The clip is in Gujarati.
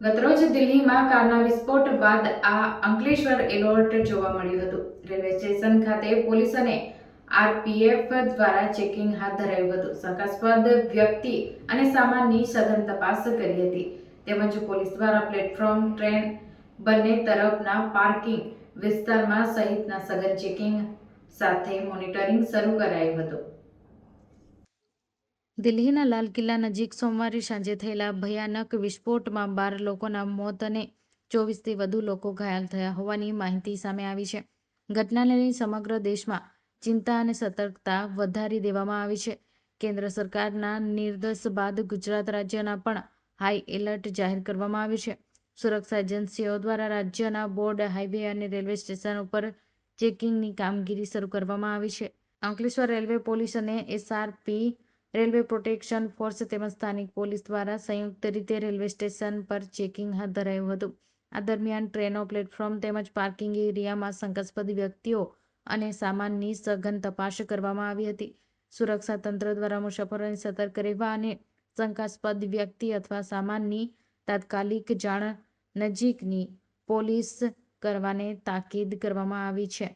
ગતરોજ દિલ્હીમાં કારના વિસ્ફોટ બાદ આ અંકલેશ્વર એલર્ટ જોવા મળ્યું હતું. રેલવે સ્ટેશન ખાતે પોલીસ અને આરપીએફ દ્વારા ચેકિંગ હાથ ધરાયું હતું. શંકાસ્પદ વ્યક્તિ અને સામાનની સઘન તપાસ કરી હતી. તેમજ પોલીસ દ્વારા પ્લેટફોર્મ, ટ્રેન બંને તરફના પાર્કિંગ વિસ્તારમાં સહિતના સઘન ચેકિંગ સાથે મોનિટરિંગ શરૂ કરાયું હતું. દિલ્હીના લાલ કિલ્લા નજીક સોમવારે સાંજે થયેલા ભયાનક વિસ્ફોટમાં બાર લોકોના મોત અને ચોવીસથી વધુ લોકો ઘાયલ થયા હોવાની માહિતી સામે આવી છે. ઘટનાને લઈ સમગ્ર દેશમાં ચિંતા અને સતર્કતા વધારી દેવામાં આવી છે. કેન્દ્ર સરકારના નિર્દેશ બાદ ગુજરાત રાજ્યના પણ હાઈ એલર્ટ જાહેર કરવામાં આવ્યું છે. સુરક્ષા એજન્સીઓ દ્વારા રાજ્યના બોર્ડ, હાઈવે અને રેલવે સ્ટેશન ઉપર ચેકિંગની કામગીરી શરૂ કરવામાં આવી છે. અંકલેશ્વર રેલવે પોલીસ અને એસઆરપી રેલવે પ્રોટેક્શન ફોર્સ તેમજ સ્થાનિક પોલીસ દ્વારા સંયુક્ત રીતે રેલવે સ્ટેશન પર ચેકિંગ હાથ ધરાયું હતું. આ દરમિયાન ટ્રેનો, પ્લેટફોર્મ તેમજ પાર્કિંગ એરિયામાં શંકાસ્પદ વ્યક્તિઓ અને સામાનની સઘન તપાસ કરવામાં આવી હતી. સુરક્ષા તંત્ર દ્વારા મુસાફરોને સતર્ક રહેવા અને શંકાસ્પદ વ્યક્તિ અથવા સામાનની તાત્કાલિક જાણ નજીકની પોલીસ કરવાને તાકીદ કરવામાં આવી છે.